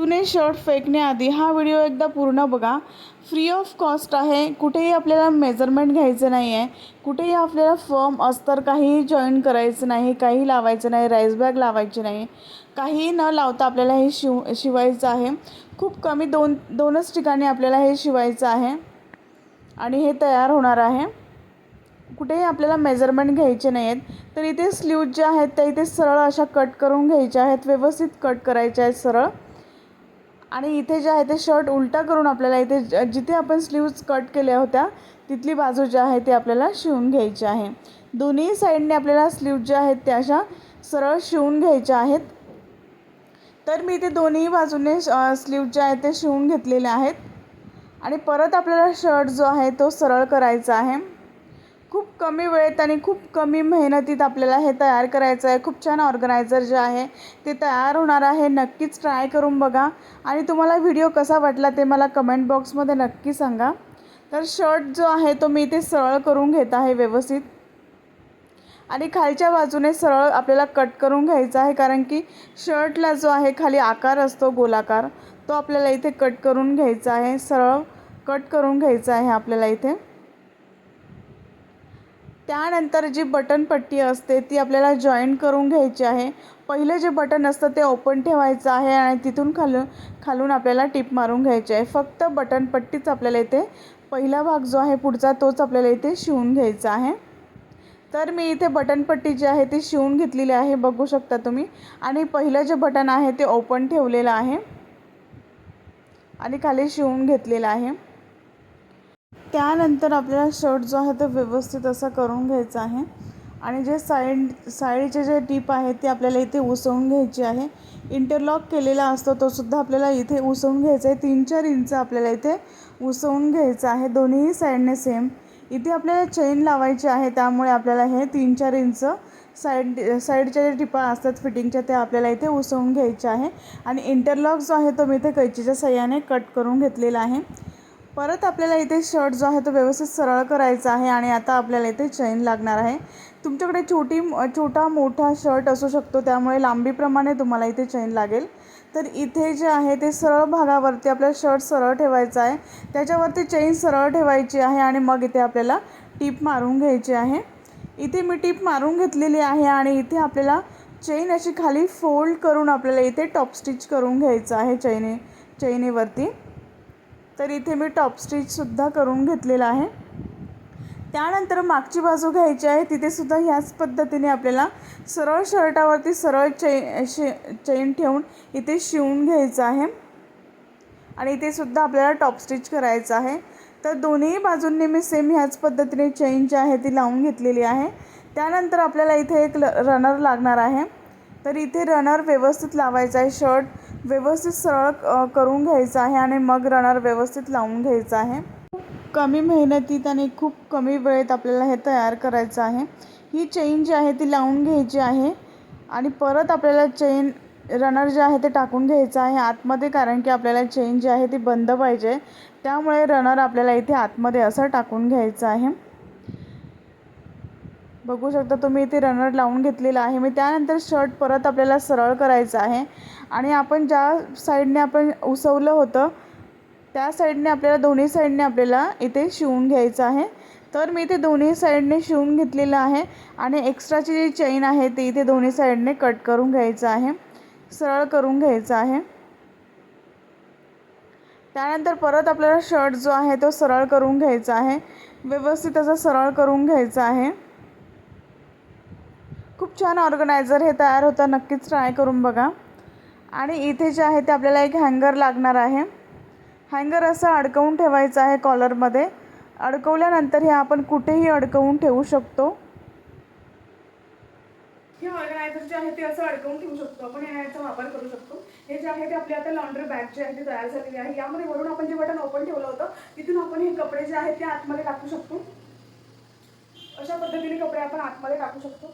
जुने शर्ट फेकण्याआधी हा व्हिडिओ एकदा पूर्ण बघा. फ्री ऑफ कॉस्ट आहे. कुठेही आपल्याला मेजरमेंट घ्यायचं नाही आहे कुठेही आपल्याला फर्म अस्तर काहीही जॉईन करायचं नाही काही लावायचं नाही राईस बॅग लावायची नाही. काहीही न लावता आपल्याला हे शिव शिवायचं आहे. खूप कमी दोन दोनच ठिकाणी आपल्याला हे शिवायचं आहे. आणि हे तयार होणार आहे. कुठेही आपल्याला मेजरमेंट घ्यायचे नाही आहेत तर इथे स्लीव जे आहेत त्या इथे सरळ अशा कट करून घ्यायच्या आहेत. व्यवस्थित कट करायच्या आहेत सरळ. आणि इथे जे आहे ते शर्ट उलटा करून आपल्याला इथे ज- जिथे आपण स्लीव्ज कट केल्या होत्या तिथली बाजू जी आहे ती आपल्याला शिवून घ्यायची आहे. दोन्ही साईडने आपल्याला स्लीव ज्या आहेत त्या अशा सरळ शिवून घ्यायच्या आहेत. तर मी इथे दोन्ही बाजूने स्लीव जे आहेत ते शिवून घेतलेले आहेत. आणि परत आपल्याला शर्ट जो आहे तो सरळ करायचा आहे. खूप कमी वेळेत आणि खूप कमी मेहनतीत आपल्याला हे तयार करायचं आहे. खूप छान ऑर्गनायझर जे आहे ते तयार होणार आहे. नक्कीच ट्राय करून बघा. आणि तुम्हाला व्हिडिओ कसा वाटला ते मला कमेंट बॉक्समध्ये नक्की सांगा. तर शर्ट जो आहे तो मी इथे सरळ करून घेत आहे व्यवस्थित. आणि खालच्या बाजूने सरळ आपल्याला कट करून घ्यायचा आहे कारण की शर्टला जो आहे खाली आकार असतो गोलाकार तो आपल्याला इथे कट करून घ्यायचा आहे. सरळ कट करून घ्यायचा आहे आपल्याला इथे. त्यानंतर जी बटन पट्टी असते ती आपल्याला जॉईन करून घ्यायची आहे. पहिलं जे बटन असतं ते ओपन ठेवायचं आहे आणि तिथून खालून खालून आपल्याला टिप मारून घ्यायची आहे. फक्त बटन पट्टीच आपल्याला इथे पहिला भाग जो आहे पुढचा तोच आपल्याला इथे शिवून घ्यायचा आहे. तर मी इथे बटनपट्टी जी आहे ती शिवून घेतलेली आहे बघू शकता तुम्ही. आणि पहिलं जे बटन आहे ते ओपन ठेवलेलं आहे. आणि खाली शिवून घेतलेलं आहे. त्यानंतर आपल्याला शर्ट जो आहे तो व्यवस्थित असा करून घ्यायचा आहे. आणि जे साईड साईडचे जे टीप आहे ते आपल्याला इथे उसवून घ्यायची आहे. इंटरलॉक केलेला असतो तो सुद्धा आपल्याला इथे उसवून घ्यायचा आहे. तीन चार इंच आपल्याला इथे उसवून घ्यायचं आहे. दोन्हीही साईडने सेम. इथे आपल्याला चेन लावायची आहे त्यामुळे आपल्याला हे तीन चार इंच साईड साईडच्या ज्या टिपा असतात फिटिंगच्या त्या आपल्याला इथे उसवून घ्यायच्या आहे. आणि इंटरलॉक जो आहे तो मी इथे कैचीच्या सहाय्याने कट करून घेतलेला आहे. परत आपल्याला इथे शर्ट जो आहे तो व्यवस्थित सरळ करायचा आहे आणि आता आपल्याला इथे चैन लागणार आहे. तुमच्याकडे छोटी छोटा मोठा शर्ट असू शकतो त्यामुळे लांबीप्रमाणे तुम्हाला इथे चैन लागेल. तर इथे जे आहे ते सरळ भागावरती आपल्याला शर्ट सरळ ठेवायचा आहे. त्याच्यावरती चैन सरळ ठेवायची आहे आणि मग इथे आपल्याला टीप मारून घ्यायची आहे. इथे मी टीप मारून घेतलेली आहे आणि इथे आपल्याला चैन अशी खाली फोल्ड करून आपल्याला इथे टॉप स्टिच करून घ्यायचं आहे चैने चैनीवरती. तर इथे मी टॉप स्टिचसुद्धा करून घेतलेला आहे. त्यानंतर मागची बाजू घ्यायची आहे. तिथेसुद्धा ह्याच पद्धतीने आपल्याला सरळ शर्टावरती सरळ चै शे चैन ठेवून इथे शिवून घ्यायचं आहे. आणि इथेसुद्धा आपल्याला टॉप स्टिच करायचं आहे. तर दोन्ही बाजूंनी मी सेम ह्याच पद्धतीने चैन जी आहे ती लावून घेतलेली आहे. त्यानंतर आपल्याला इथे एक ल रनर लागणार आहे. तर इथे रनर व्यवस्थित लावायचा आहे. शर्ट व्यवस्थित सरळ करून घ्यायचं आहे आणि मग रनर व्यवस्थित लावून घ्यायचं आहे. कमी मेहनतीत आणि खूप कमी वेळेत आपल्याला हे तयार करायचं आहे. ही चेन जी आहे ती लावून घ्यायची आहे आणि परत आपल्याला चेन रनर जे आहे ते टाकून घ्यायचं आहे आतमध्ये कारण की आपल्याला चेन जी आहे ती बंद पाहिजे. त्यामुळे रनर आपल्याला इथे आतमध्ये असं टाकून घ्यायचं आहे. बघू शकता तुम्ही इथे रनर लावून घेतलेला आहे. मी त्यानंतर शर्ट परत आपल्याला सरळ करायचं आहे. आणि आपण ज्या साईडने आपण उसवलं होतं त्या साईडने आपल्याला दोन्ही साईडने आपल्याला इथे शिवून घ्यायचं आहे. तर मी इथे दोन्ही साईडने शिवून घेतलेलं आहे आणि एक्स्ट्राची जी चेन आहे ती इथे दोन्ही साईडने कट करून घ्यायचं आहे. सरळ करून घ्यायचं आहे. त्यानंतर परत आपल्याला शर्ट जो आहे तो सरळ करून घ्यायचा आहे. व्यवस्थित असा सरळ करून घ्यायचा आहे. खूप छान ऑर्गनायझर हे तयार होतं नक्कीच ट्राय करून बघा. आणि इथे जे आहे ते आपल्याला एक हँगर लागणार आहे. हँगर असं अडकवून ठेवायचं आहे कॉलरमध्ये अडकवल्यानंतर हे आपण कुठेही अडकवून ठेवू शकतो. हे ऑर्गनायझर जे आहे ते असं अडकवून ठेवू शकतो. आपण याचा वापर करू शकतो. हे जे आहे ते आपले आता लॉन्ड्री बॅग जे आहे ते तयार झालेली आहे. यामध्ये वरून आपण जे बटन ओपन ठेवलं होतं तिथून आपण हे कपडे जे आहेत ते आतमध्ये टाकू शकतो. अशा पद्धतीने कपडे आपण आतमध्ये टाकू शकतो.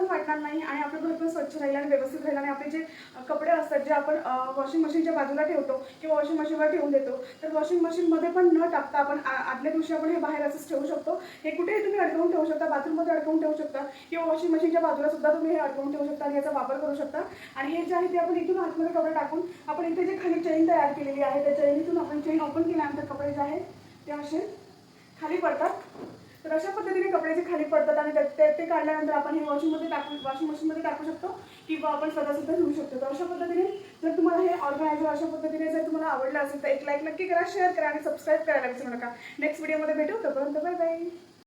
पण वाटणार नाही आणि आपलं घर पण स्वच्छ राहील आणि व्यवस्थित राहील आणि आपले जे कपडे असतात जे आपण वॉशिंग मशीनच्या बाजूला ठेवतो किंवा वॉशिंग मशीनवर ठेवून देतो तर वॉशिंग मशीनमध्ये पण न टाकता आपण आदल्या दिवशी आपण हे बाहेर असंच ठेवू शकतो. हे कुठेही तुम्ही अडकवून ठेवू शकता बाथरूममध्ये अडकवून ठेवू शकता किंवा वॉशिंग मशीनच्या बाजूला सुद्धा तुम्ही हे अडकवून ठेवू शकता आणि याचा वापर करू शकता. आणि हे जे आहे ते आपण इथून आतमध्ये कपडे टाकून आपण इथे जे खाली चेन तयार केलेली आहे त्या चेनीतून आपण चेन ओपन केल्यानंतर कपडे जे आहेत ते असे खाली पडतात. तर अशा पद्धतीने कपडे जे खाली पडतात आणि ते- ते ते काढल्यानंतर आपण हे वॉशिंगमध्ये टाकू वॉशिंग मशीनमध्ये टाकू शकतो किंवा आपण स्वतः सुद्धा धुवू शकतो. तर अशा पद्धतीने जर तुम्हाला हे ऑर्गनायझर अशा पद्धतीने जर तुम्हाला आवडलं असेल तर एक लाईक नक्की करा शेअर करा आणि सबस्क्राईब करायला विसरू नका. नेक्स्ट व्हिडिओमध्ये भेटू. तोपर्यंत बाय बाय